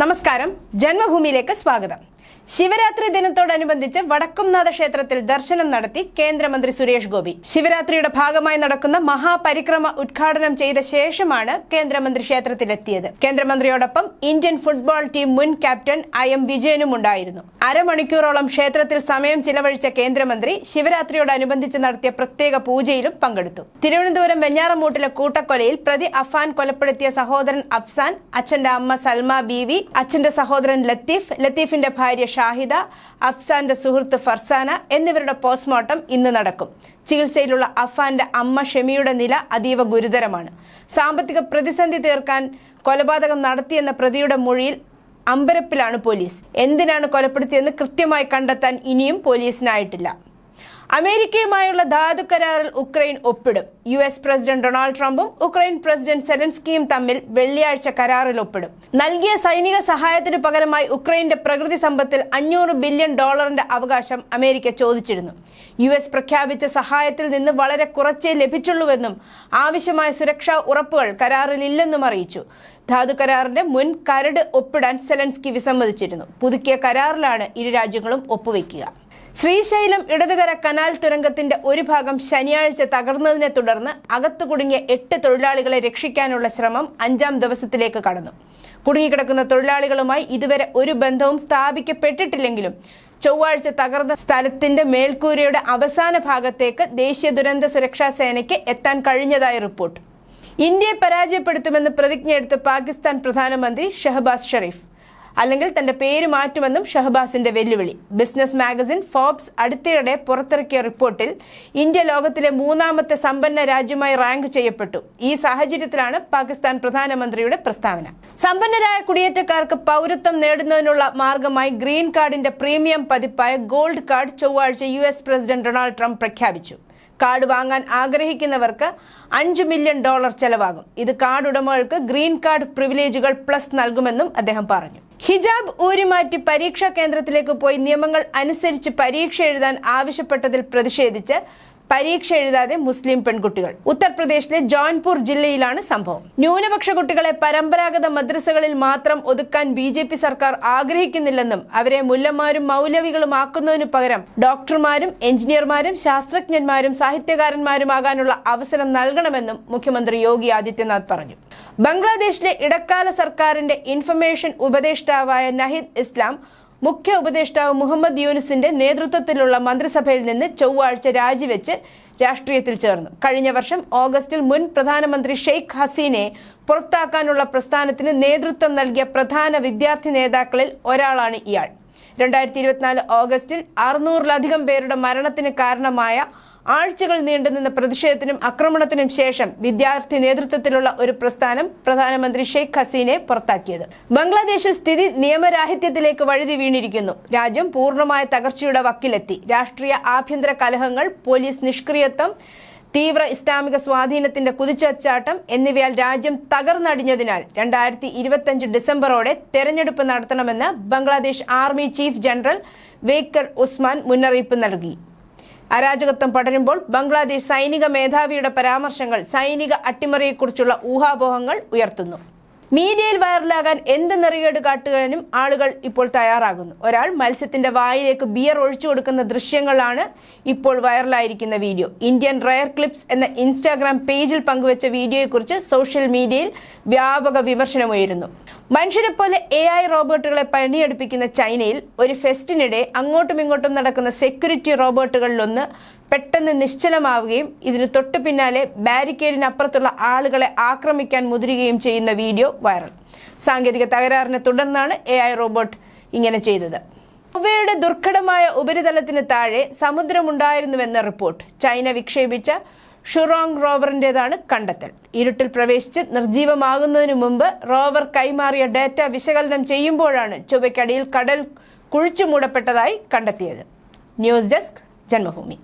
നമസ്കാരം. ജന്മഭൂമിയിലേക്ക് സ്വാഗതം. ശിവരാത്രി ദിനത്തോടനുബന്ധിച്ച് വടക്കുംനാഥ ക്ഷേത്രത്തിൽ ദർശനം നടത്തി കേന്ദ്രമന്ത്രി സുരേഷ് ഗോപി. ശിവരാത്രിയുടെ ഭാഗമായി നടക്കുന്ന മഹാപരിക്രമ ഉദ്ഘാടനം ചെയ്ത ശേഷമാണ് കേന്ദ്രമന്ത്രി ക്ഷേത്രത്തിലെത്തിയത്. കേന്ദ്രമന്ത്രിയോടൊപ്പം ഇന്ത്യൻ ഫുട്ബോൾ ടീം മുൻ ക്യാപ്റ്റൻ ഐ എം വിജയനും ഉണ്ടായിരുന്നു അരമണിക്കൂറോളം ക്ഷേത്രത്തിൽ സമയം ചിലവഴിച്ച കേന്ദ്രമന്ത്രി ശിവരാത്രിയോടനുബന്ധിച്ച് നടത്തിയ പ്രത്യേക പൂജയിലും പങ്കെടുത്തു. തിരുവനന്തപുരം വെഞ്ഞാറമൂട്ടിലെ കൂട്ടക്കൊലയിൽ പ്രതി അഫാൻ കൊലപ്പെടുത്തിയ സഹോദരൻ അഫ്സാൻ അച്ഛന്റെ അമ്മ സൽമ ബീവി അച്ഛന്റെ സഹോദരൻ ലത്തീഫ് ലത്തീഫിന്റെ ഭാര്യ ഷാഹിദ അഫ്സാന്റെ സുഹൃത്ത് ഫർസാന എന്നിവരുടെ പോസ്റ്റ്മോർട്ടം ഇന്ന് നടക്കും. ചികിത്സയിലുള്ള അഫാന്റെ അമ്മ ഷെമിയുടെ നില അതീവ ഗുരുതരമാണ്. സാമ്പത്തിക പ്രതിസന്ധി തീർക്കാൻ കൊലപാതകം നടത്തിയെന്ന പ്രതിയുടെ മൊഴിയിൽ അമ്പരപ്പിലാണ് പോലീസ്. എന്തിനാണ് കൊലപ്പെടുത്തിയെന്ന് കൃത്യമായി കണ്ടെത്താൻ ഇനിയും പോലീസിനായിട്ടില്ല. അമേരിക്കയുമായുള്ള ധാതു കരാറിൽ ഉക്രൈൻ ഒപ്പിടും. യു എസ് പ്രസിഡന്റ് ഡൊണാൾഡ് ട്രംപും ഉക്രൈൻ പ്രസിഡന്റ് സെലൻസ്കിയും തമ്മിൽ വെള്ളിയാഴ്ച കരാറിൽ ഒപ്പിടും. നൽകിയ സൈനിക സഹായത്തിനു പകരമായി ഉക്രൈന്റെ പ്രകൃതി സമ്പത്തിൽ അഞ്ഞൂറ് ബില്യൺ ഡോളറിന്റെ അവകാശം അമേരിക്ക ചോദിച്ചിരുന്നു. യു എസ് പ്രഖ്യാപിച്ച സഹായത്തിൽ നിന്ന് വളരെ കുറച്ചേ ലഭിച്ചുള്ളൂവെന്നും ആവശ്യമായ സുരക്ഷാ ഉറപ്പുകൾ കരാറിലില്ലെന്നും അറിയിച്ചു. ധാതു കരാറിന്റെ മുൻ കരട് ഒപ്പിടാൻ സെലൻസ്കി വിസമ്മതിച്ചിരുന്നു. പുതുക്കിയ കരാറിലാണ് ഇരു രാജ്യങ്ങളും ഒപ്പുവെക്കുക ശ്രീശൈലം ഇടതുകര കനാൽ തുരങ്കത്തിന്റെ ഒരു ഭാഗം ശനിയാഴ്ച തകർന്നതിനെ തുടർന്ന് അകത്തു കുടുങ്ങിയ എട്ട് തൊഴിലാളികളെ രക്ഷിക്കാനുള്ള ശ്രമം അഞ്ചാം ദിവസത്തിലേക്ക് കടന്നു. കുടുങ്ങിക്കിടക്കുന്ന തൊഴിലാളികളുമായി ഇതുവരെ ഒരു ബന്ധവും സ്ഥാപിക്കപ്പെട്ടിട്ടില്ലെങ്കിലും ചൊവ്വാഴ്ച തകർന്ന സ്ഥലത്തിന്റെ മേൽക്കൂരയുടെ അവസാന ഭാഗത്തേക്ക് ദേശീയ ദുരന്ത സുരക്ഷാ സേനയ്ക്ക് എത്താൻ കഴിഞ്ഞതായി റിപ്പോർട്ട്. ഇന്ത്യയെ പരാജയപ്പെടുത്തുമെന്ന് പ്രതിജ്ഞയെടുത്ത് പാകിസ്ഥാൻ പ്രധാനമന്ത്രി ഷഹബാസ് ഷെറീഫ്. അല്ലെങ്കിൽ തന്റെ പേര് മാറ്റുമെന്നും ഷഹബാസിന്റെ വെല്ലുവിളി. ബിസിനസ് മാഗസിൻ ഫോബ്സ് അടുത്തിടെ പുറത്തിറക്കിയ റിപ്പോർട്ടിൽ ഇന്ത്യ ലോകത്തിലെ മൂന്നാമത്തെ സമ്പന്ന രാജ്യമായി റാങ്ക് ചെയ്യപ്പെട്ടു. ഈ സാഹചര്യത്തിലാണ് പാകിസ്ഥാൻ പ്രധാനമന്ത്രിയുടെ പ്രസ്താവന. സമ്പന്നരായ കുടിയേറ്റക്കാർക്ക് പൗരത്വം നേടുന്നതിനുള്ള മാർഗമായി ഗ്രീൻ കാർഡിന്റെ പ്രീമിയം പതിപ്പായ ഗോൾഡ് കാർഡ് ചൊവ്വാഴ്ച യു പ്രസിഡന്റ് ഡൊണാൾഡ് ട്രംപ് പ്രഖ്യാപിച്ചു. കാർഡ് വാങ്ങാൻ ആഗ്രഹിക്കുന്നവർക്ക് അഞ്ച് മില്യൺ ഡോളർ ചെലവാകും. ഇത് കാർഡ് ഉടമകൾക്ക് ഗ്രീൻ കാർഡ് പ്രിവിലേജുകൾ പ്ലസ് നൽകുമെന്നും അദ്ദേഹം പറഞ്ഞു. ഹിജാബ് ഊരിമാറ്റി പരീക്ഷാ കേന്ദ്രത്തിലേക്ക് പോയി നിയമങ്ങൾ അനുസരിച്ച് പരീക്ഷ എഴുതാൻ ആവശ്യപ്പെട്ടതിൽ പ്രതിഷേധിച്ച് പരീക്ഷ എഴുതാതെ മുസ്ലിം പെൺകുട്ടികൾ. ഉത്തർപ്രദേശിലെ ജോൺപൂർ ജില്ലയിലാണ് സംഭവം. ന്യൂനപക്ഷ കുട്ടികളെ പരമ്പരാഗത മദ്രസകളിൽ മാത്രം ഒതുക്കാൻ ബി ജെ പി സർക്കാർ ആഗ്രഹിക്കുന്നില്ലെന്നും അവരെ മുല്ലമാരും മൗലവികളും ആക്കുന്നതിനു പകരം ഡോക്ടർമാരും എഞ്ചിനീയർമാരും ശാസ്ത്രജ്ഞന്മാരും സാഹിത്യകാരന്മാരുമാകാനുള്ള അവസരം നൽകണമെന്നും മുഖ്യമന്ത്രി യോഗി ആദിത്യനാഥ് പറഞ്ഞു. ബംഗ്ലാദേശിലെ ഇടക്കാല സർക്കാരിന്റെ ഇൻഫർമേഷൻ ഉപദേഷ്ടാവായ നഹിദ് ഇസ്ലാം മുഖ്യ ഉപദേഷ്ടാവ് മുഹമ്മദ് യൂനുസിന്റെ നേതൃത്വത്തിലുള്ള മന്ത്രിസഭയിൽ നിന്ന് ചൊവ്വാഴ്ച രാജിവെച്ച് രാഷ്ട്രീയത്തിൽ ചേർന്നു. കഴിഞ്ഞ വർഷം ഓഗസ്റ്റിൽ മുൻ പ്രധാനമന്ത്രി ഷെയ്ഖ് ഹസീനെ പുറത്താക്കാനുള്ള പ്രസ്ഥാനത്തിന് നേതൃത്വം നൽകിയ പ്രധാന വിദ്യാർത്ഥി നേതാക്കളിൽ ഒരാളാണ് ഇയാൾ. രണ്ടായിരത്തി ഇരുപത്തിനാല് ഓഗസ്റ്റിൽ അറുന്നൂറിലധികം പേരുടെ മരണത്തിന് കാരണമായ ആഴ്ചകൾ നീണ്ടുനിന്ന പ്രതിഷേധത്തിനും ആക്രമണത്തിനും ശേഷം വിദ്യാർത്ഥി നേതൃത്വത്തിലുള്ള ഒരു പ്രസ്ഥാനം പ്രധാനമന്ത്രി ഷെയ്ഖ് ഹസീനെ പുറത്താക്കിയത്. ബംഗ്ലാദേശിൽ സ്ഥിതി നിയമരാഹിത്യത്തിലേക്ക് വഴുതി വീണിരിക്കുന്നു. രാജ്യം പൂർണമായ തകർച്ചയുടെ വക്കിലെത്തി. രാഷ്ട്രീയ ആഭ്യന്തര കലഹങ്ങൾ പോലീസ് നിഷ്ക്രിയത്വം തീവ്ര ഇസ്ലാമിക സ്വാധീനത്തിന്റെ കുതിച്ചച്ചാട്ടം എന്നിവയാൽ രാജ്യം തകർന്നടിഞ്ഞതിനാൽ രണ്ടായിരത്തി ഇരുപത്തിയഞ്ച് ഡിസംബറോടെ തെരഞ്ഞെടുപ്പ് നടത്തണമെന്ന് Bangladesh army chief general Waker Usman മുന്നറിയിപ്പ് നൽകി. അരാജകത്വം പടരുമ്പോൾ ബംഗ്ലാദേശ് സൈനിക മേധാവിയുടെ പരാമർശങ്ങൾ സൈനിക അട്ടിമറിയെക്കുറിച്ചുള്ള ഊഹാപോഹങ്ങൾ ഉയർത്തുന്നു. മീഡിയയിൽ വൈറലാകാൻ എന്ത് നെറികേട് കാട്ടുവാനും ആളുകൾ ഇപ്പോൾ തയ്യാറാകുന്നു. ഒരാൾ മത്സ്യത്തിന്റെ വായിലേക്ക് ബിയർ ഒഴിച്ചു കൊടുക്കുന്ന ദൃശ്യങ്ങളാണ് ഇപ്പോൾ വൈറലായിരിക്കുന്ന വീഡിയോ. ഇന്ത്യൻ റയർ ക്ലിപ്സ് എന്ന ഇൻസ്റ്റാഗ്രാം പേജിൽ പങ്കുവച്ച വീഡിയോയെക്കുറിച്ച് സോഷ്യൽ മീഡിയയിൽ വ്യാപക വിമർശനമുയരുന്നു മനുഷ്യരെ പോലെ എ ഐ റോബോട്ടുകളെ പണിയെടുപ്പിക്കുന്ന ചൈനയിൽ ഒരു ഫെസ്റ്റിനിടെ അങ്ങോട്ടും ഇങ്ങോട്ടും നടക്കുന്ന സെക്യൂരിറ്റി റോബോട്ടുകളിലൊന്ന് പെട്ടെന്ന് നിശ്ചലമാവുകയും ഇതിന് തൊട്ടു പിന്നാലെ ബാരിക്കേഡിനപ്പുറത്തുള്ള ആളുകളെ ആക്രമിക്കാൻ മുതിരുകയും ചെയ്യുന്ന വീഡിയോ വൈറൽ. സാങ്കേതിക തകരാറിനെ തുടർന്നാണ് എ റോബോട്ട് ഇങ്ങനെ ചെയ്തത്. ചൊവ്വയുടെ ദുർഘടമായ ഉപരിതലത്തിന് താഴെ സമുദ്രമുണ്ടായിരുന്നുവെന്ന റിപ്പോർട്ട്. ചൈന വിക്ഷേപിച്ച ഷുറോങ് റോവറിന്റെതാണ് കണ്ടെത്തൽ. ഇരുട്ടിൽ പ്രവേശിച്ച് നിർജീവമാകുന്നതിനു മുമ്പ് റോവർ കൈമാറിയ ഡാറ്റ വിശകലനം ചെയ്യുമ്പോഴാണ് ചൊവ്വയ്ക്കടിയിൽ കടൽ കുഴിച്ചു മൂടപ്പെട്ടതായി കണ്ടെത്തിയത്. News desk 真的，蜂蜜